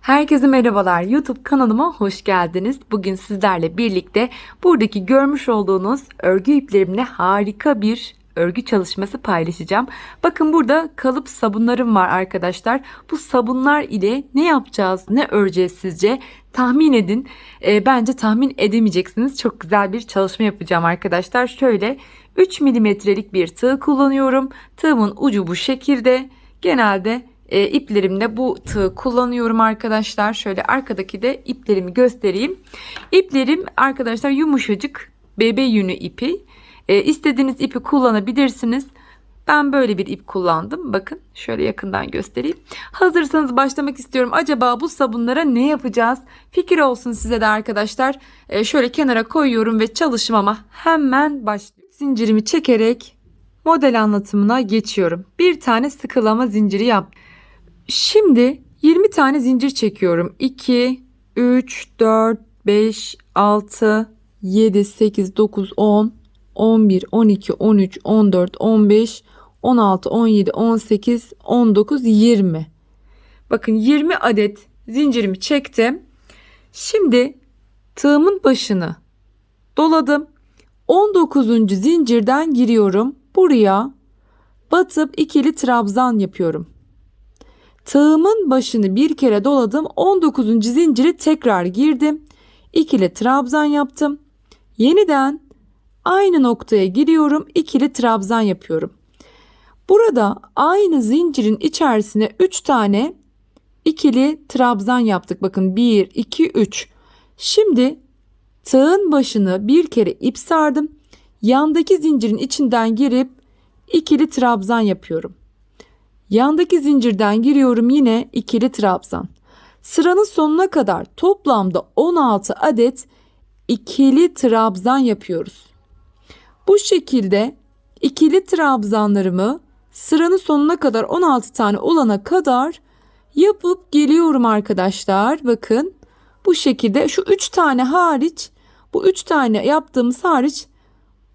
Herkese merhabalar. YouTube kanalıma hoş geldiniz. Bugün sizlerle birlikte buradaki görmüş olduğunuz örgü iplerimle harika bir örgü çalışması paylaşacağım. Bakın burada kalıp sabunlarım var arkadaşlar. Bu sabunlar ile ne yapacağız, ne öreceğiz sizce? Tahmin edin. E, bence tahmin edemeyeceksiniz. Çok güzel bir çalışma yapacağım arkadaşlar. Şöyle 3 milimetrelik bir tığ kullanıyorum. Tığımın ucu bu şekilde. Genelde e, iplerimde bu tığ kullanıyorum arkadaşlar. Şöyle arkadaki de iplerimi göstereyim. İplerim arkadaşlar yumuşacık bebe yünü ipi. E, istediğiniz ipi kullanabilirsiniz. Ben böyle bir ip kullandım. Bakın şöyle yakından göstereyim. Hazırsanız başlamak istiyorum. Acaba bu sabunlara ne yapacağız? Fikir olsun size de arkadaşlar. E, şöyle kenara koyuyorum ve çalışmama hemen başlıyorum. Zincirimi çekerek model anlatımına geçiyorum. Bir tane sıkılama zinciri yap. Şimdi 20 tane zincir çekiyorum. 2, 3, 4, 5, 6, 7, 8, 9, 10, 11, 12, 13, 14, 15, 16, 17, 18, 19, 20. Bakın 20 adet zincirimi çektim. Şimdi tığımın başını doladım. 19. zincirden giriyorum. Buraya batıp ikili trabzan yapıyorum. Tığımın başını bir kere doladım. 19. zinciri tekrar girdim. İkili trabzan yaptım. Yeniden aynı noktaya giriyorum. İkili trabzan yapıyorum. Burada aynı zincirin içerisine 3 tane ikili trabzan yaptık. Bakın 1, 2, 3. Şimdi tığın başını bir kere ip sardım. Yandaki zincirin içinden girip ikili trabzan yapıyorum. Yandaki zincirden giriyorum yine ikili trabzan. Sıranın sonuna kadar toplamda 16 adet ikili trabzan yapıyoruz. Bu şekilde ikili trabzanlarımı sıranın sonuna kadar 16 tane olana kadar yapıp geliyorum arkadaşlar. Bakın bu şekilde şu 3 tane hariç bu 3 tane yaptığımız hariç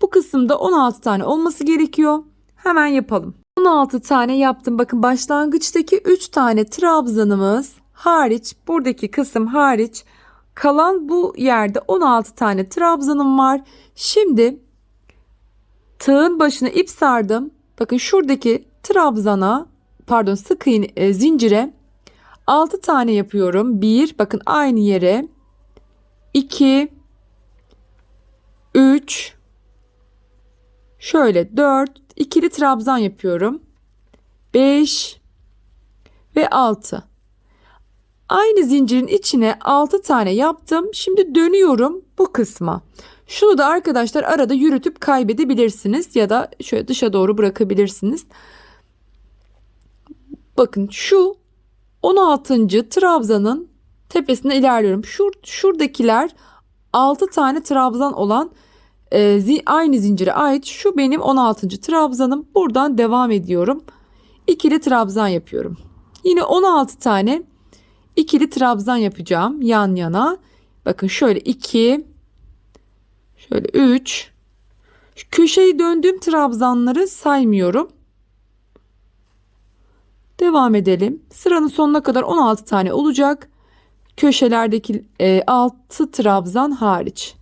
bu kısımda 16 tane olması gerekiyor. Hemen yapalım. 16 tane yaptım. Bakın başlangıçtaki 3 tane trabzanımız hariç buradaki kısım hariç kalan bu yerde 16 tane trabzanım var. Şimdi tığın başına ip sardım. Bakın şuradaki trabzana pardon sık iğne e, zincire 6 tane yapıyorum. 1 bakın aynı yere 2 3 şöyle 4 ikili trabzan yapıyorum. 5 ve 6. Aynı zincirin içine 6 tane yaptım. Şimdi dönüyorum bu kısma. Şunu da arkadaşlar arada yürütüp kaybedebilirsiniz ya da şöyle dışa doğru bırakabilirsiniz. Bakın şu 16. trabzanın tepesine ilerliyorum. Şur, şuradakiler 6 tane trabzan olan e, aynı zincire ait şu benim 16. trabzanım. Buradan devam ediyorum. İkili trabzan yapıyorum. Yine 16 tane ikili trabzan yapacağım yan yana. Bakın şöyle 2 şöyle 3 köşeyi döndüğüm trabzanları saymıyorum. Devam edelim. Sıranın sonuna kadar 16 tane olacak. Köşelerdeki e, 6 trabzan hariç.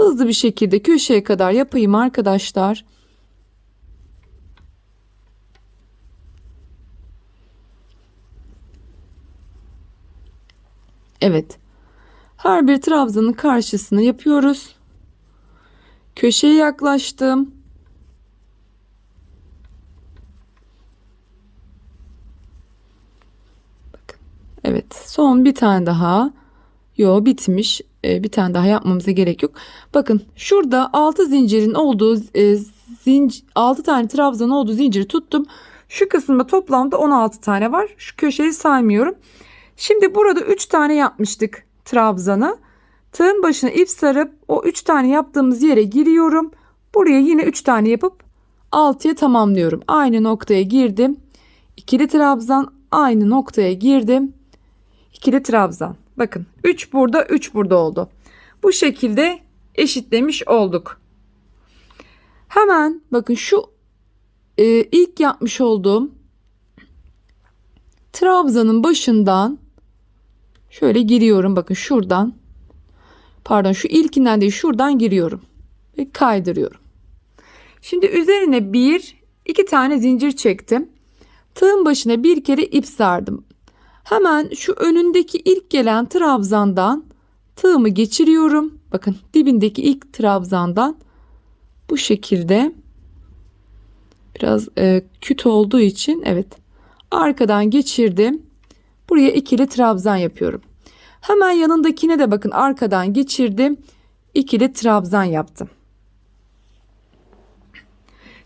Hızlı bir şekilde köşeye kadar yapayım arkadaşlar. Evet. Her bir trabzanın karşısına yapıyoruz. Köşeye yaklaştım. Evet. Son bir tane daha. Yo bitmiş. Ee, bir tane daha yapmamıza gerek yok. Bakın şurada 6 zincirin olduğu e, zinc 6 tane trabzan olduğu zinciri tuttum. Şu kısımda toplamda 16 tane var. Şu köşeyi saymıyorum. Şimdi burada 3 tane yapmıştık trabzanı. Tığın başına ip sarıp o 3 tane yaptığımız yere giriyorum. Buraya yine 3 tane yapıp 6'ya tamamlıyorum. Aynı noktaya girdim. İkili trabzan aynı noktaya girdim. İkili trabzan. Bakın 3 burada 3 burada oldu. Bu şekilde eşitlemiş olduk. Hemen bakın şu e, ilk yapmış olduğum trabzanın başından Şöyle giriyorum bakın şuradan. Pardon şu ilkinden değil şuradan giriyorum. Ve kaydırıyorum. Şimdi üzerine bir iki tane zincir çektim. Tığın başına bir kere ip sardım. Hemen şu önündeki ilk gelen trabzandan tığımı geçiriyorum. Bakın dibindeki ilk trabzandan bu şekilde biraz e, küt olduğu için evet arkadan geçirdim. Buraya ikili trabzan yapıyorum. Hemen yanındakine de bakın arkadan geçirdim. ikili trabzan yaptım.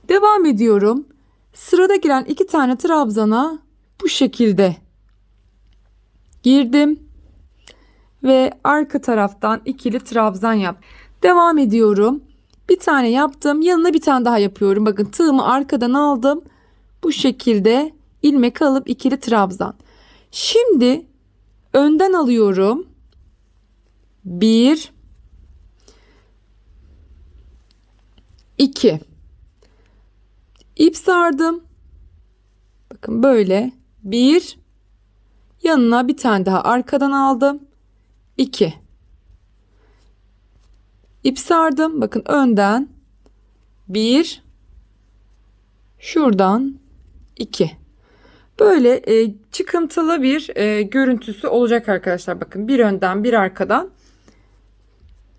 Devam ediyorum. Sırada giren iki tane trabzana bu şekilde girdim ve arka taraftan ikili trabzan yap. Devam ediyorum. Bir tane yaptım. Yanına bir tane daha yapıyorum. Bakın tığımı arkadan aldım. Bu şekilde ilmek alıp ikili trabzan. Şimdi önden alıyorum. Bir, iki. İp sardım. Bakın böyle. Bir, yanına bir tane daha arkadan aldım. İki. İp sardım. Bakın önden bir, şuradan iki. Böyle e, çıkıntılı bir e, görüntüsü olacak arkadaşlar. Bakın bir önden bir arkadan.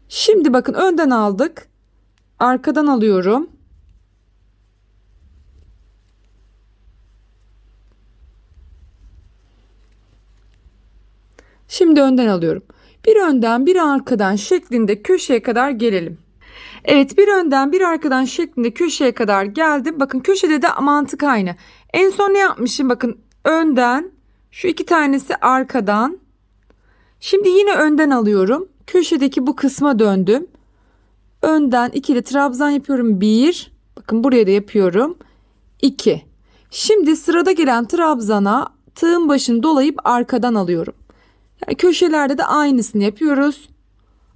Şimdi bakın önden aldık. Arkadan alıyorum. Şimdi önden alıyorum. Bir önden bir arkadan şeklinde köşeye kadar gelelim. Evet bir önden bir arkadan şeklinde köşeye kadar geldim. Bakın köşede de mantık aynı. En son ne yapmışım? Bakın önden şu iki tanesi arkadan. Şimdi yine önden alıyorum. Köşedeki bu kısma döndüm. Önden ikili trabzan yapıyorum. Bir. Bakın buraya da yapıyorum. İki. Şimdi sırada gelen trabzana tığın başını dolayıp arkadan alıyorum. Yani köşelerde de aynısını yapıyoruz.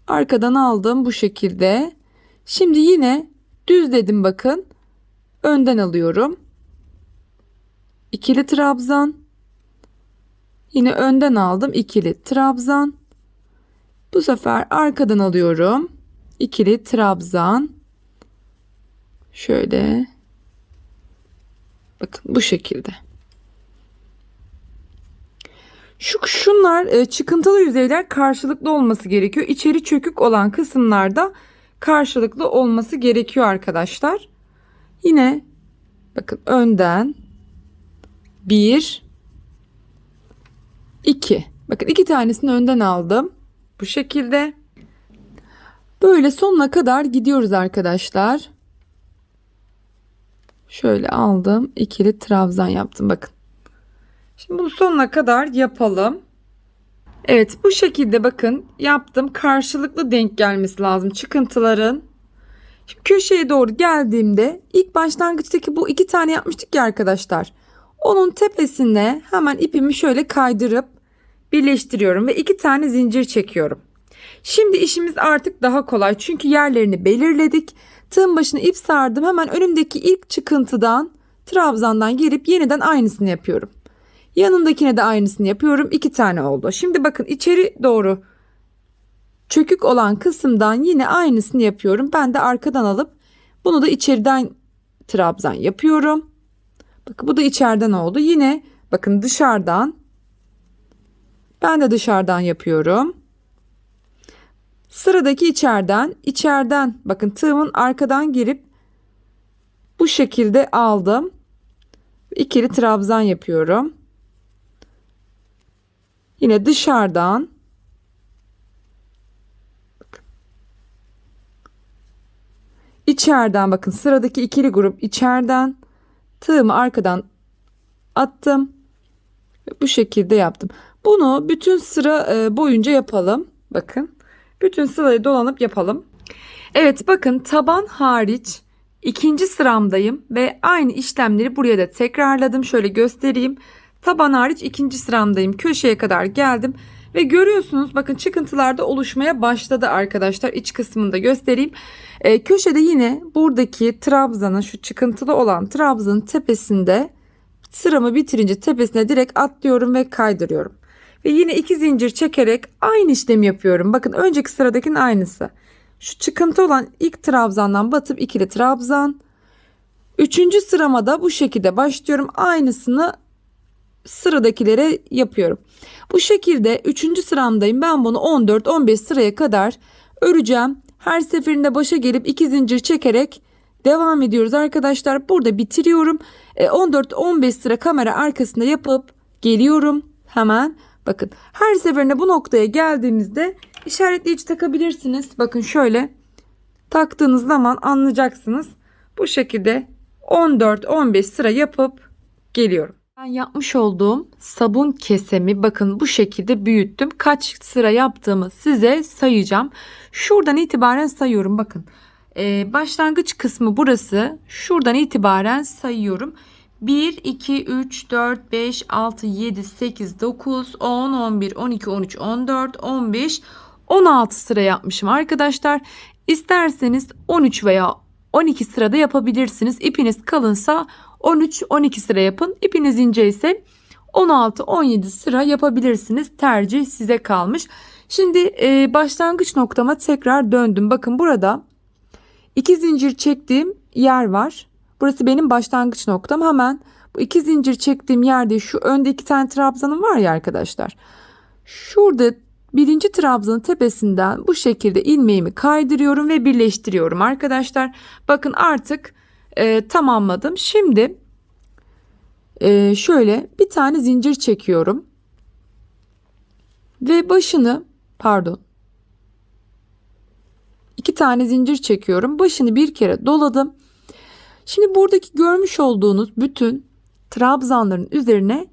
Arkadan aldım bu şekilde. Şimdi yine düzledim bakın. Önden alıyorum. İkili trabzan. Yine önden aldım ikili trabzan. Bu sefer arkadan alıyorum. İkili trabzan. Şöyle. Bakın bu şekilde. Şu şunlar e, çıkıntılı yüzeyler karşılıklı olması gerekiyor. İçeri çökük olan kısımlarda karşılıklı olması gerekiyor arkadaşlar. Yine bakın önden 1 2 bakın iki tanesini önden aldım. Bu şekilde böyle sonuna kadar gidiyoruz arkadaşlar. Şöyle aldım. ikili trabzan yaptım bakın. Şimdi bunu sonuna kadar yapalım. Evet bu şekilde bakın yaptım. Karşılıklı denk gelmesi lazım çıkıntıların. Şimdi köşeye doğru geldiğimde ilk başlangıçtaki bu iki tane yapmıştık ya arkadaşlar. Onun tepesine hemen ipimi şöyle kaydırıp birleştiriyorum ve iki tane zincir çekiyorum. Şimdi işimiz artık daha kolay çünkü yerlerini belirledik. Tığın başına ip sardım. Hemen önümdeki ilk çıkıntıdan trabzandan girip yeniden aynısını yapıyorum. Yanındakine de aynısını yapıyorum. İki tane oldu. Şimdi bakın içeri doğru çökük olan kısımdan yine aynısını yapıyorum. Ben de arkadan alıp bunu da içeriden trabzan yapıyorum. Bakın bu da içeriden oldu. Yine bakın dışarıdan ben de dışarıdan yapıyorum. Sıradaki içeriden, içeriden bakın tığımın arkadan girip bu şekilde aldım. İkili trabzan yapıyorum. Yine dışarıdan içeriden bakın sıradaki ikili grup içeriden tığımı arkadan attım. Bu şekilde yaptım. Bunu bütün sıra e, boyunca yapalım. Bakın. Bütün sırayı dolanıp yapalım. Evet bakın taban hariç ikinci sıramdayım ve aynı işlemleri buraya da tekrarladım. Şöyle göstereyim. Taban hariç ikinci sıramdayım. Köşeye kadar geldim. Ve görüyorsunuz bakın çıkıntılar da oluşmaya başladı arkadaşlar. İç kısmını da göstereyim. E, köşede yine buradaki trabzanın şu çıkıntılı olan trabzanın tepesinde sıramı bitirince tepesine direkt atlıyorum ve kaydırıyorum. Ve yine iki zincir çekerek aynı işlemi yapıyorum. Bakın önceki sıradakinin aynısı. Şu çıkıntı olan ilk trabzandan batıp ikili trabzan. Üçüncü sırama bu şekilde başlıyorum. Aynısını sıradakilere yapıyorum. Bu şekilde üçüncü sıramdayım. Ben bunu 14-15 sıraya kadar öreceğim. Her seferinde başa gelip iki zincir çekerek devam ediyoruz arkadaşlar. Burada bitiriyorum. E, 14-15 sıra kamera arkasında yapıp geliyorum. Hemen bakın her seferinde bu noktaya geldiğimizde işaretleyici takabilirsiniz. Bakın şöyle taktığınız zaman anlayacaksınız. Bu şekilde 14-15 sıra yapıp geliyorum. Ben yapmış olduğum sabun kesemi bakın bu şekilde büyüttüm. Kaç sıra yaptığımı size sayacağım. Şuradan itibaren sayıyorum bakın. Ee, başlangıç kısmı burası. Şuradan itibaren sayıyorum. 1, 2, 3, 4, 5, 6, 7, 8, 9, 10, 11, 12, 13, 14, 15, 16 sıra yapmışım arkadaşlar. İsterseniz 13 veya 12 sırada yapabilirsiniz. İpiniz kalınsa 13-12 sıra yapın. İpiniz ince ise 16-17 sıra yapabilirsiniz. Tercih size kalmış. Şimdi e, başlangıç noktama tekrar döndüm. Bakın burada iki zincir çektiğim yer var. Burası benim başlangıç noktam. Hemen bu iki zincir çektiğim yerde şu önde iki tane trabzanım var ya arkadaşlar. Şurada birinci trabzanın tepesinden bu şekilde ilmeğimi kaydırıyorum ve birleştiriyorum arkadaşlar. Bakın artık e, tamamladım. Şimdi e, şöyle bir tane zincir çekiyorum. Ve başını pardon iki tane zincir çekiyorum. Başını bir kere doladım. Şimdi buradaki görmüş olduğunuz bütün trabzanların üzerine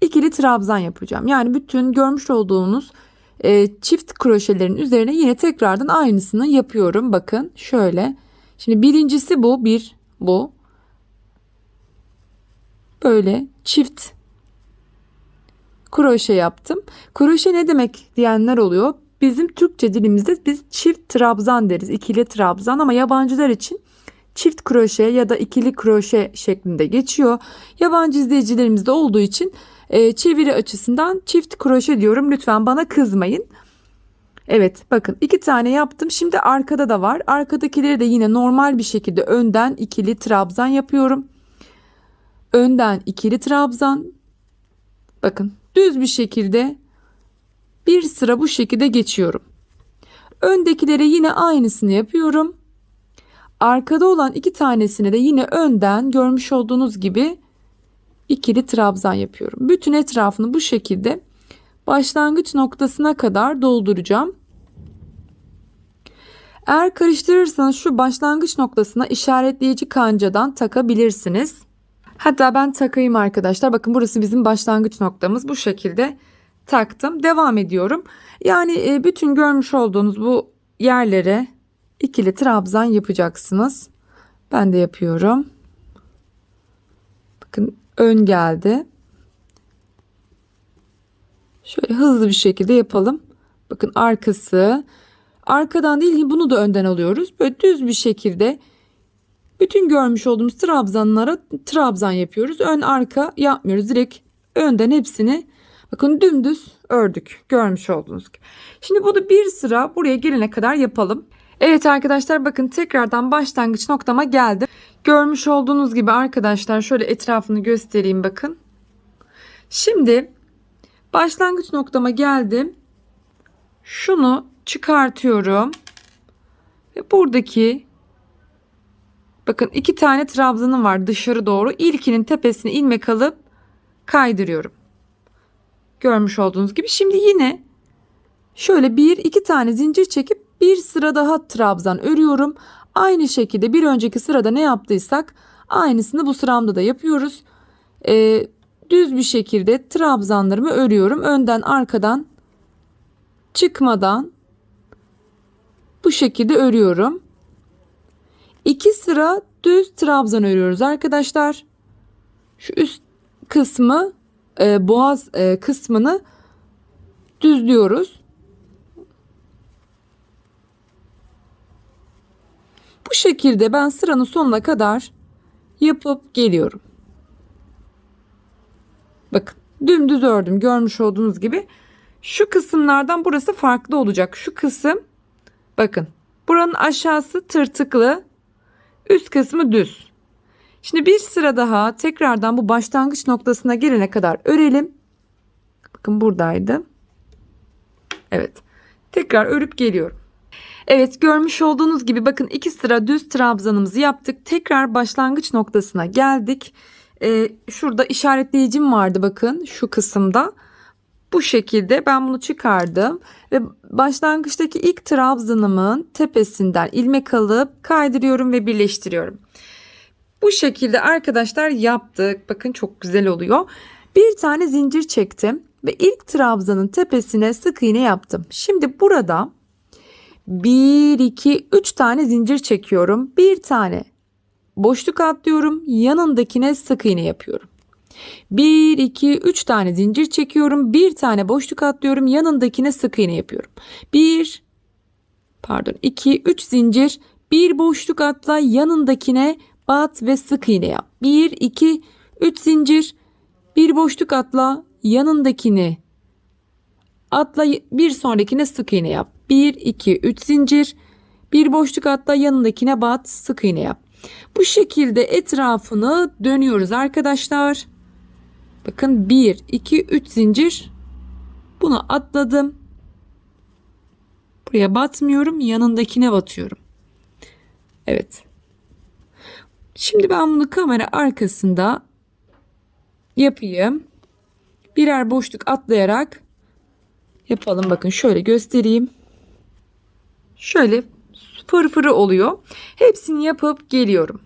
ikili trabzan yapacağım. Yani bütün görmüş olduğunuz e, çift kroşelerin üzerine yine tekrardan aynısını yapıyorum. Bakın şöyle. Şimdi birincisi bu bir bu. Böyle çift kroşe yaptım. Kroşe ne demek diyenler oluyor. Bizim Türkçe dilimizde biz çift trabzan deriz. ikili trabzan ama yabancılar için çift kroşe ya da ikili kroşe şeklinde geçiyor. Yabancı izleyicilerimizde olduğu için e, çeviri açısından çift kroşe diyorum. Lütfen bana kızmayın. Evet bakın iki tane yaptım. Şimdi arkada da var. Arkadakileri de yine normal bir şekilde önden ikili trabzan yapıyorum. Önden ikili trabzan. Bakın düz bir şekilde bir sıra bu şekilde geçiyorum. Öndekilere yine aynısını yapıyorum. Arkada olan iki tanesine de yine önden görmüş olduğunuz gibi ikili trabzan yapıyorum. Bütün etrafını bu şekilde başlangıç noktasına kadar dolduracağım. Eğer karıştırırsanız şu başlangıç noktasına işaretleyici kancadan takabilirsiniz. Hatta ben takayım arkadaşlar. Bakın burası bizim başlangıç noktamız. Bu şekilde taktım. Devam ediyorum. Yani e, bütün görmüş olduğunuz bu yerlere ikili trabzan yapacaksınız. Ben de yapıyorum. Bakın ön geldi. Şöyle hızlı bir şekilde yapalım. Bakın arkası. Arkadan değil bunu da önden alıyoruz. Böyle düz bir şekilde bütün görmüş olduğumuz trabzanlara trabzan yapıyoruz. Ön arka yapmıyoruz. Direkt önden hepsini bakın dümdüz ördük. Görmüş olduğunuz gibi. Şimdi bunu bir sıra buraya gelene kadar yapalım. Evet arkadaşlar bakın tekrardan başlangıç noktama geldim. Görmüş olduğunuz gibi arkadaşlar şöyle etrafını göstereyim bakın. Şimdi başlangıç noktama geldim. Şunu çıkartıyorum. Ve buradaki bakın iki tane trabzanım var dışarı doğru. İlkinin tepesine ilmek alıp kaydırıyorum. Görmüş olduğunuz gibi. Şimdi yine şöyle bir iki tane zincir çekip bir sıra daha trabzan örüyorum. Aynı şekilde bir önceki sırada ne yaptıysak aynısını bu sıramda da yapıyoruz. Ee, düz bir şekilde trabzanlarımı örüyorum. Önden arkadan çıkmadan bu şekilde örüyorum. İki sıra düz trabzan örüyoruz arkadaşlar. Şu üst kısmı e, boğaz e, kısmını düzlüyoruz. Bu şekilde ben sıranın sonuna kadar yapıp geliyorum. Bakın dümdüz ördüm görmüş olduğunuz gibi. Şu kısımlardan burası farklı olacak. Şu kısım bakın buranın aşağısı tırtıklı üst kısmı düz. Şimdi bir sıra daha tekrardan bu başlangıç noktasına gelene kadar örelim. Bakın buradaydı. Evet. Tekrar örüp geliyorum. Evet görmüş olduğunuz gibi bakın iki sıra düz trabzanımızı yaptık. Tekrar başlangıç noktasına geldik. Ee, şurada işaretleyicim vardı bakın şu kısımda. Bu şekilde ben bunu çıkardım ve başlangıçtaki ilk trabzanımın tepesinden ilmek alıp kaydırıyorum ve birleştiriyorum. Bu şekilde arkadaşlar yaptık. Bakın çok güzel oluyor. Bir tane zincir çektim ve ilk trabzanın tepesine sık iğne yaptım. Şimdi burada 1 2 3 tane zincir çekiyorum. Bir tane boşluk atlıyorum. Yanındakine sık iğne yapıyorum. 1 2 3 tane zincir çekiyorum. Bir tane boşluk atlıyorum. Yanındakine sık iğne yapıyorum. 1 pardon 2 3 zincir bir boşluk atla yanındakine bat ve sık iğne yap. 1 2 3 zincir bir boşluk atla yanındakini atla bir sonrakine sık iğne yap. 1 2 3 zincir bir boşluk atla yanındakine bat sık iğne yap. Bu şekilde etrafını dönüyoruz arkadaşlar. Bakın 1 2 3 zincir bunu atladım. Buraya batmıyorum yanındakine batıyorum. Evet. Şimdi ben bunu kamera arkasında yapayım. Birer boşluk atlayarak yapalım. Bakın şöyle göstereyim. Şöyle fırfırı oluyor. Hepsini yapıp geliyorum.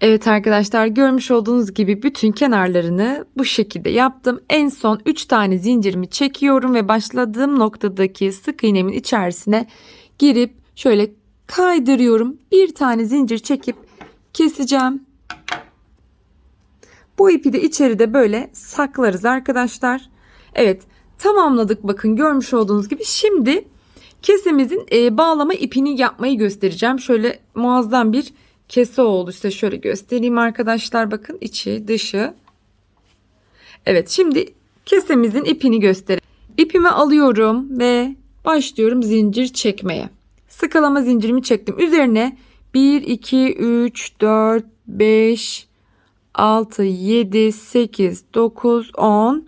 Evet arkadaşlar görmüş olduğunuz gibi bütün kenarlarını bu şekilde yaptım. En son 3 tane zincirimi çekiyorum ve başladığım noktadaki sık iğnemin içerisine girip şöyle kaydırıyorum. Bir tane zincir çekip keseceğim. Bu ipi de içeride böyle saklarız arkadaşlar. Evet tamamladık bakın görmüş olduğunuz gibi. Şimdi kesemizin e, bağlama ipini yapmayı göstereceğim. Şöyle muazzam bir kese oldu. Size şöyle göstereyim arkadaşlar. Bakın içi dışı. Evet şimdi kesemizin ipini göstereyim. İpimi alıyorum ve başlıyorum zincir çekmeye. Sıkalama zincirimi çektim. Üzerine 1, 2, 3, 4, 5, 6, 7, 8, 9, 10.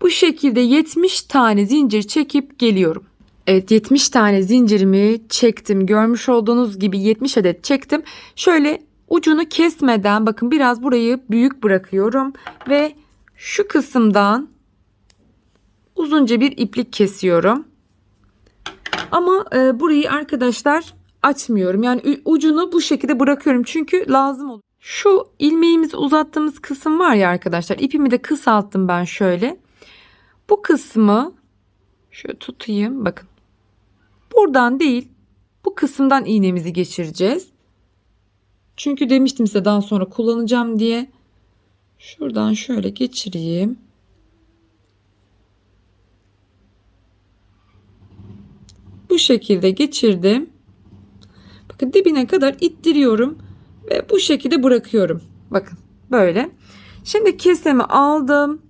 Bu şekilde 70 tane zincir çekip geliyorum. Evet 70 tane zincirimi çektim. Görmüş olduğunuz gibi 70 adet çektim. Şöyle ucunu kesmeden bakın biraz burayı büyük bırakıyorum ve şu kısımdan uzunca bir iplik kesiyorum. Ama e, burayı arkadaşlar açmıyorum. Yani ucunu bu şekilde bırakıyorum çünkü lazım olur. Şu ilmeğimizi uzattığımız kısım var ya arkadaşlar. İpimi de kısalttım ben şöyle. Bu kısmı şöyle tutayım. Bakın. Buradan değil bu kısımdan iğnemizi geçireceğiz. Çünkü demiştim size daha sonra kullanacağım diye. Şuradan şöyle geçireyim. Bu şekilde geçirdim. Bakın dibine kadar ittiriyorum ve bu şekilde bırakıyorum. Bakın böyle. Şimdi kesemi aldım.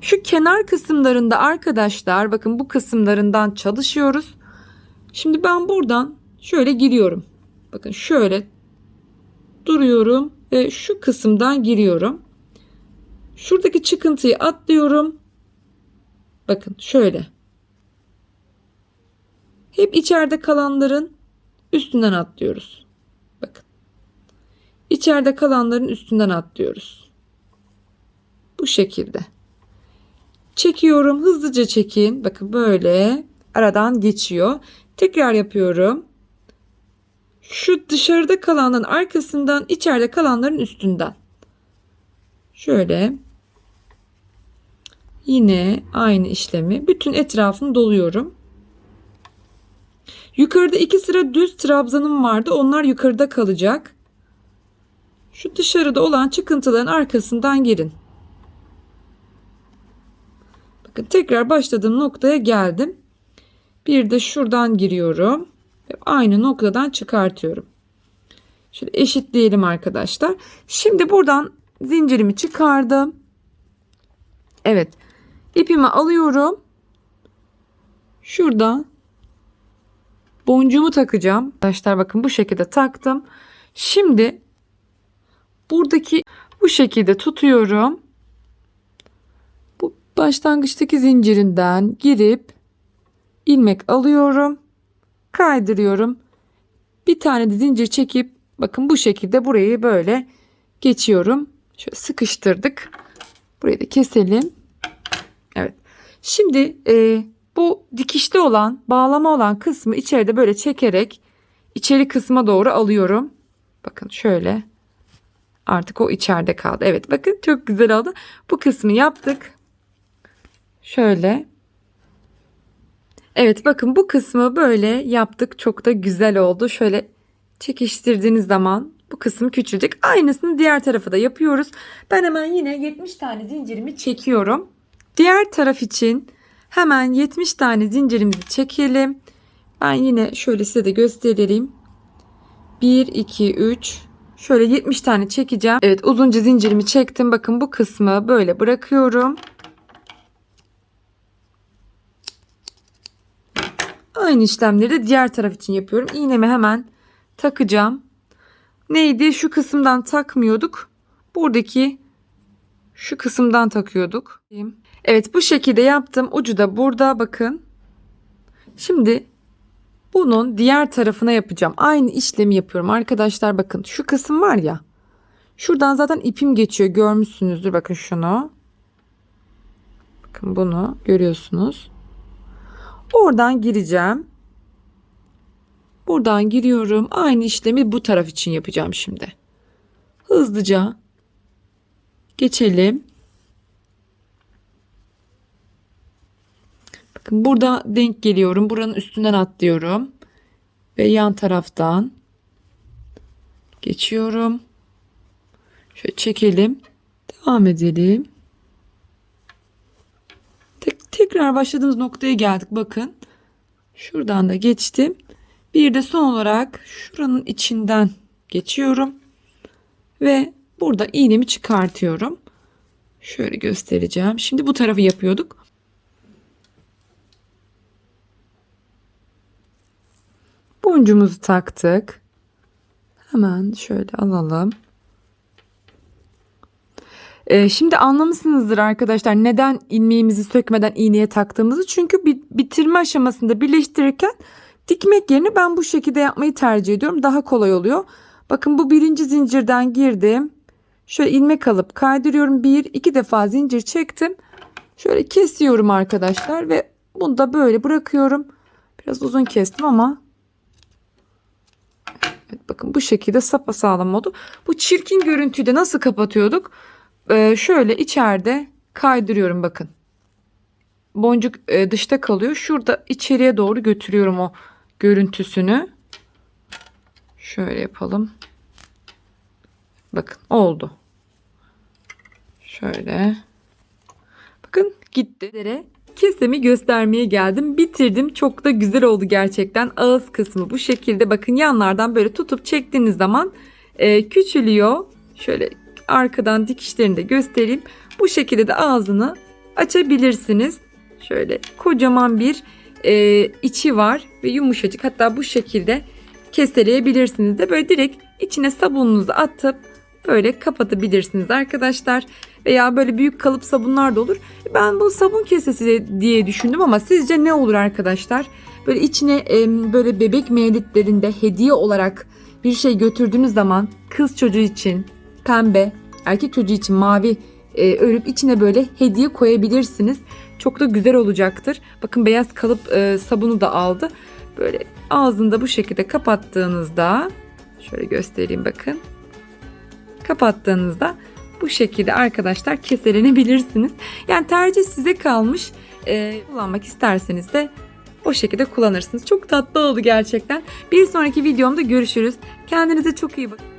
Şu kenar kısımlarında arkadaşlar bakın bu kısımlarından çalışıyoruz. Şimdi ben buradan şöyle giriyorum. Bakın şöyle duruyorum ve şu kısımdan giriyorum. Şuradaki çıkıntıyı atlıyorum. Bakın şöyle. Hep içeride kalanların üstünden atlıyoruz. Bakın. İçeride kalanların üstünden atlıyoruz. Bu şekilde. Çekiyorum. Hızlıca çekin. Bakın böyle aradan geçiyor. Tekrar yapıyorum. Şu dışarıda kalanın arkasından içeride kalanların üstünden. Şöyle. Yine aynı işlemi bütün etrafını doluyorum. Yukarıda iki sıra düz trabzanım vardı. Onlar yukarıda kalacak. Şu dışarıda olan çıkıntıların arkasından girin. Bakın tekrar başladığım noktaya geldim. Bir de şuradan giriyorum. Ve aynı noktadan çıkartıyorum. Şöyle eşitleyelim arkadaşlar. Şimdi buradan zincirimi çıkardım. Evet. İpimi alıyorum. Şuradan boncuğumu takacağım. Arkadaşlar bakın bu şekilde taktım. Şimdi buradaki bu şekilde tutuyorum. Bu başlangıçtaki zincirinden girip ilmek alıyorum. Kaydırıyorum. Bir tane de zincir çekip bakın bu şekilde burayı böyle geçiyorum. Şöyle sıkıştırdık. Burayı da keselim. Evet. Şimdi e, bu dikişli olan, bağlama olan kısmı içeride böyle çekerek içeri kısma doğru alıyorum. Bakın şöyle. Artık o içeride kaldı. Evet bakın çok güzel oldu. Bu kısmı yaptık. Şöyle. Evet bakın bu kısmı böyle yaptık. Çok da güzel oldu. Şöyle çekiştirdiğiniz zaman bu kısım küçülecek. Aynısını diğer tarafa da yapıyoruz. Ben hemen yine 70 tane zincirimi çekiyorum. Diğer taraf için hemen 70 tane zincirimizi çekelim. Ben yine şöyle size de göstereyim. 1, 2, 3. Şöyle 70 tane çekeceğim. Evet uzunca zincirimi çektim. Bakın bu kısmı böyle bırakıyorum. Aynı işlemleri de diğer taraf için yapıyorum. İğnemi hemen takacağım. Neydi? Şu kısımdan takmıyorduk. Buradaki şu kısımdan takıyorduk. Evet bu şekilde yaptım. Ucu da burada bakın. Şimdi bunun diğer tarafına yapacağım. Aynı işlemi yapıyorum arkadaşlar. Bakın şu kısım var ya. Şuradan zaten ipim geçiyor. Görmüşsünüzdür. Bakın şunu. Bakın bunu görüyorsunuz. Oradan gireceğim. Buradan giriyorum. Aynı işlemi bu taraf için yapacağım şimdi. Hızlıca geçelim. Bakın burada denk geliyorum. Buranın üstünden atlıyorum. Ve yan taraftan geçiyorum. Şöyle çekelim. Devam edelim. Tek, tekrar başladığımız noktaya geldik. Bakın. Şuradan da geçtim. Bir de son olarak şuranın içinden geçiyorum. Ve burada iğnemi çıkartıyorum. Şöyle göstereceğim. Şimdi bu tarafı yapıyorduk. Boncuğumuzu taktık. Hemen şöyle alalım. Ee, şimdi anlamışsınızdır arkadaşlar neden ilmeğimizi sökmeden iğneye taktığımızı. Çünkü bitirme aşamasında birleştirirken dikmek yerine ben bu şekilde yapmayı tercih ediyorum. Daha kolay oluyor. Bakın bu birinci zincirden girdim. Şöyle ilmek alıp kaydırıyorum. Bir iki defa zincir çektim. Şöyle kesiyorum arkadaşlar ve bunu da böyle bırakıyorum. Biraz uzun kestim ama Evet, bakın bu şekilde sapasağlam oldu. Bu çirkin görüntüyü de nasıl kapatıyorduk? Ee, şöyle içeride kaydırıyorum bakın. Boncuk e, dışta kalıyor. Şurada içeriye doğru götürüyorum o görüntüsünü. Şöyle yapalım. Bakın oldu. Şöyle. Bakın gitti. Kesemi göstermeye geldim. Bitirdim. Çok da güzel oldu gerçekten. Ağız kısmı bu şekilde. Bakın yanlardan böyle tutup çektiğiniz zaman e, küçülüyor. Şöyle arkadan dikişlerini de göstereyim. Bu şekilde de ağzını açabilirsiniz. Şöyle kocaman bir e, içi var ve yumuşacık. Hatta bu şekilde keseleyebilirsiniz de böyle direkt içine sabununuzu atıp böyle kapatabilirsiniz arkadaşlar. Veya böyle büyük kalıp sabunlar da olur. Ben bu sabun kesesi diye düşündüm ama sizce ne olur arkadaşlar? Böyle içine böyle bebek mevlitlerinde hediye olarak bir şey götürdüğünüz zaman kız çocuğu için pembe, erkek çocuğu için mavi e, örüp içine böyle hediye koyabilirsiniz. Çok da güzel olacaktır. Bakın beyaz kalıp e, sabunu da aldı. Böyle ağzında bu şekilde kapattığınızda şöyle göstereyim bakın. Kapattığınızda bu şekilde arkadaşlar keselenebilirsiniz. Yani tercih size kalmış. E, kullanmak isterseniz de o şekilde kullanırsınız. Çok tatlı oldu gerçekten. Bir sonraki videomda görüşürüz. Kendinize çok iyi bakın.